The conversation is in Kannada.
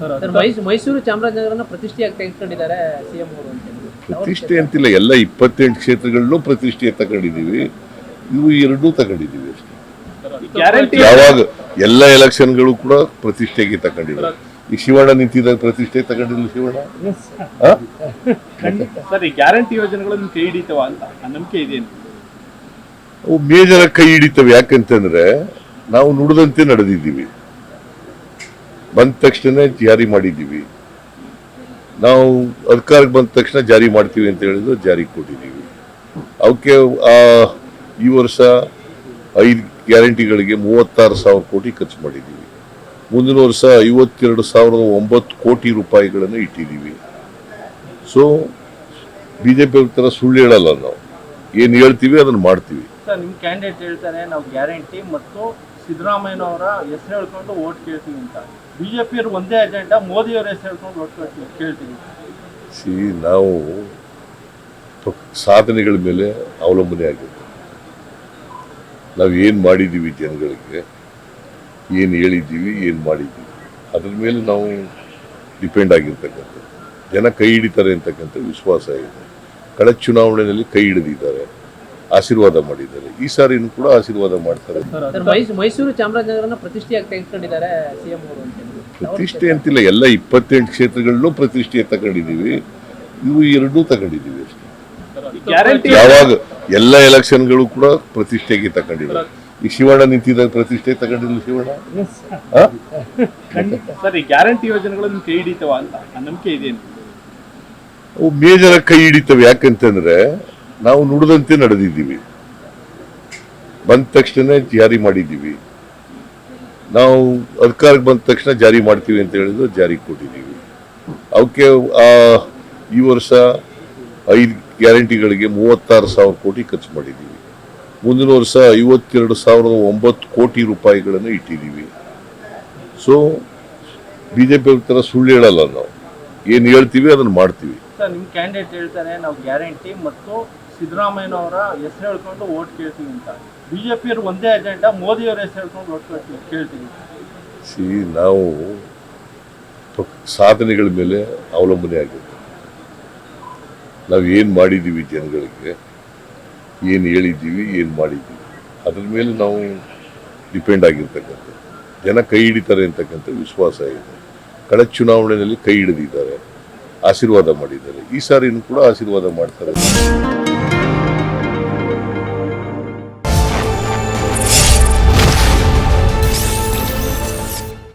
ಸರ್ ಮೈಸೂರು ಚಾಮರಾಜನಗರನ ಪ್ರತಿಷ್ಠೆಯಾಗಿ ತೆಗೆದುಕೊಂಡಿದ್ದಾರೆ ಸಿಎಂ ಅವರು ಅಂತ. ಪ್ರತಿಷ್ಠೆ ಅಂತಿಲ್ಲ ಎಲ್ಲ ಇಪ್ಪತ್ತೆಂಟು ಕ್ಷೇತ್ರಗಳಲ್ಲೂ ಪ್ರತಿಷ್ಠೆ ತಗೊಂಡಿದ್ದೀವಿ. ಇವು ಎರಡೂ ತಗೊಂಡಿದ್ದೀವಿ ಅಷ್ಟೇ. ಯಾವಾಗ? ಎಲ್ಲ ಎಲೆಕ್ಷನ್ಗಳು ಕೂಡ ಪ್ರತಿಷ್ಠೆಗೆ ತಗೊಂಡಿದ್ದಾರೆ ಈ ಶಿವಣ್ಣ ನಿಂತಿದ್ದಾಗ ಪ್ರತಿಷ್ಠೆ ತಗೊಂಡಿಲ್ಲ ಶಿವಣ್ಣ? ಸರ್ ಈ ಗ್ಯಾರಂಟಿ ಕೈ ಹಿಡಿತವ ಅಂತ ನಂಬಿಕೆ ಇದೆ ಅವು ಮೇಜರ ಕೈ ಹಿಡಿತವೆ. ಯಾಕಂತಂದ್ರೆ ನಾವು ನುಡಿದಂತೆ ನಡೆದಿದ್ದೀವಿ. ಬಂದ ತಕ್ಷಣ ಜಾರಿ ಮಾಡಿದ್ದೀವಿ. ನಾವು ಅಧಿಕಾರಕ್ಕೆ ಬಂದ ತಕ್ಷಣ ಜಾರಿ ಮಾಡ್ತೀವಿ ಅಂತ ಹೇಳಿದ್ರು ಜಾರಿ ಕೊಟ್ಟಿದ್ದೀವಿ. ಅವಕ್ಕೆ ಈ ವರ್ಷ ಐದು ಗ್ಯಾರಂಟಿಗಳಿಗೆ ಮೂವತ್ತಾರು ಸಾವಿರ ಕೋಟಿ ಖರ್ಚು ಮಾಡಿದ್ದೀವಿ. ಮುಂದಿನ ವರ್ಷ ಐವತ್ತೆರಡು ಸಾವಿರದ ಒಂಬತ್ತು ಕೋಟಿ ರೂಪಾಯಿಗಳನ್ನು ಇಟ್ಟಿದ್ದೀವಿ. ಸೊ ಬಿ ಜೆ ಪಿ ಥರ ಸುಳ್ಳು ಹೇಳಲ್ಲ ನಾವು. ಏನು ಹೇಳ್ತೀವಿ ಅದನ್ನು ಮಾಡ್ತೀವಿ. ಸರ್ ನಿಮ್ಮ ಕ್ಯಾಂಡಿಡೇಟ್ ಹೇಳ್ತಾರೆ, ನಾವು ಗ್ಯಾರಂಟಿ ಮತ್ತು ಸಿದ್ದರಾಮಯ್ಯನವರ ಹೆಸರು ಹೇಳ್ಕೊಂಡು ಓಟ್ ಕೇಳ್ತೀವಿ ಅಂತ. ಬಿ ಜೆ ಪಿಯವ್ರು ಒಂದೇ ಅಜೆಂಡಾ ಮೋದಿಯವರ ಹೆಸರು ಹೇಳ್ಕೊಂಡು ಓಟ್ ಕೇಳ್ತೀವಿ ಸಿ, ನಾವು ಸಾಧನೆಗಳ ಮೇಲೆ ಅವಲಂಬನೆ ಆಗಿದೆ ನಾವು ಏನು ಮಾಡಿದ್ದೀವಿ ಜನಗಳಿಗೆ, ಏನು ಹೇಳಿದ್ದೀವಿ, ಏನು ಮಾಡಿದ್ದೀವಿ, ಅದ್ರ ಮೇಲೆ ನಾವು ಡಿಪೆಂಡ್ ಆಗಿರ್ತಕ್ಕಂಥದ್ದು. ಜನ ಕೈ ಹಿಡಿತಾರೆ ಅಂತಕ್ಕಂಥ ವಿಶ್ವಾಸ ಇದೆ. ಕಳೆದ ಚುನಾವಣೆಯಲ್ಲಿ ಕೈ ಹಿಡಿದಿದ್ದಾರೆ. ಆಶೀರ್ವಾದ ಮಾಡಿದ್ದಾರೆ. ಈ ಸಾರಿನೂ ಕೂಡ ಆಶೀರ್ವಾದ ಮಾಡ್ತಾರೆ. ಸರ್ ಮೈಸೂರು ಮೈಸೂರು ಚಾಮರಾಜನಗರನ ಪ್ರತಿಷ್ಠೆಯಾಗಿ ತೆಗೆದುಕೊಂಡಿದ್ದಾರೆ ಸಿಎಂ. ಪ್ರತಿಷ್ಠೆ ಅಂತಿಲ್ಲ ಎಲ್ಲ ಇಪ್ಪತ್ತೆಂಟು ಕ್ಷೇತ್ರಗಳಲ್ಲೂ ಪ್ರತಿಷ್ಠೆ ತಗೊಂಡಿದ್ದೀವಿ. ಇವು ಎರಡೂ ತಗೊಂಡಿದ್ದೀವಿ ಅಷ್ಟೇ. ಯಾವಾಗ ಎಲ್ಲ ಎಲೆಕ್ಷನ್ಗಳು ಕೂಡ ಪ್ರತಿಷ್ಠೆಗೆ ತಗೊಂಡಿದ್ದಾರೆ ಈ ಶಿವಣ್ಣ ನಿಂತಿದ್ದಾಗ ಪ್ರತಿಷ್ಠೆ ತಗೊಂಡಿಲ್ಲ ಶಿವಣ್ಣ? ಗ್ಯಾರಂಟಿ ಕೈ ಹಿಡಿತವ ಅಂತ ನಂಬಿಕೆ ಇದೇನು ಅವು ಮೇಜರ ಕೈ ಹಿಡಿತವೆ. ಯಾಕಂತಂದ್ರೆ ನಾವು ನುಡಿದಂತೆ ನಡೆದಿದ್ದೀವಿ. ಬಂದ ತಕ್ಷಣ ಜಾರಿ ಮಾಡಿದ್ದೀವಿ. ನಾವು ಅಧಿಕಾರಕ್ಕೆ ಬಂದ ತಕ್ಷಣ ಜಾರಿ ಮಾಡ್ತೀವಿ ಅಂತ ಹೇಳಿದ್ರು ಜಾರಿ ಕೊಟ್ಟಿದ್ದೀವಿ. ಅವಕ್ಕೆ ಈ ವರ್ಷ ಐದು ಗ್ಯಾರಂಟಿಗಳಿಗೆ ಮೂವತ್ತಾರು ಸಾವಿರ ಕೋಟಿ ಖರ್ಚು ಮಾಡಿದ್ದೀವಿ. ಮುಂದಿನ ವರ್ಷ ಐವತ್ತೆರಡು ಸಾವಿರದ ಒಂಬತ್ತು ಕೋಟಿ ರೂಪಾಯಿಗಳನ್ನು ಇಟ್ಟಿದ್ದೀವಿ. ಸೊ ಬಿ ಜೆ ಪಿ ಥರ ಸುಳ್ಳು ಹೇಳಲ್ಲ ನಾವು. ಏನು ಹೇಳ್ತೀವಿ ಅದನ್ನು ಮಾಡ್ತೀವಿ. ಸರ್ ನಿಮ್ಮ ಕ್ಯಾಂಡಿಡೇಟ್ ಹೇಳ್ತಾರೆ, ನಾವು ಗ್ಯಾರಂಟಿ ಮತ್ತು ಸಿದ್ದರಾಮಯ್ಯನವರ ಹೆಸರು ಹೇಳ್ಕೊಂಡು ಓಟ್ ಕೇಳ್ತೀವಿ ಅಂತ. ಬಿ ಜೆ ಪಿಯವ್ರು ಒಂದೇ ಅಜೆಂಡಾ ಮೋದಿಯವರ ಹೆಸರು ಹೇಳ್ಕೊಂಡು ಓಟ್ ಕೇಳ್ತೀವಿ ಸಿ, ನಾವು ಸಾಧನೆಗಳ ಮೇಲೆ ಅವಲಂಬನೆ ಆಗಿದೆ ನಾವು ಏನು ಮಾಡಿದ್ದೀವಿ ಜನಗಳಿಗೆ, ಏನು ಹೇಳಿದ್ದೀವಿ, ಏನು ಮಾಡಿದ್ದೀವಿ, ಅದ್ರ ಮೇಲೆ ನಾವು ಡಿಪೆಂಡ್ ಆಗಿರ್ತಕ್ಕಂಥದ್ದು. ಜನ ಕೈ ಹಿಡಿತಾರೆ ಅಂತಕ್ಕಂಥ ವಿಶ್ವಾಸ ಇದೆ. ಕಳೆದ ಚುನಾವಣೆಯಲ್ಲಿ ಕೈ ಹಿಡಿದಿದ್ದಾರೆ, ಆಶೀರ್ವಾದ ಮಾಡಿದ್ದಾರೆ. ಈ ಸಾರಿನೂ ಕೂಡ ಆಶೀರ್ವಾದ ಮಾಡ್ತಾರೆ.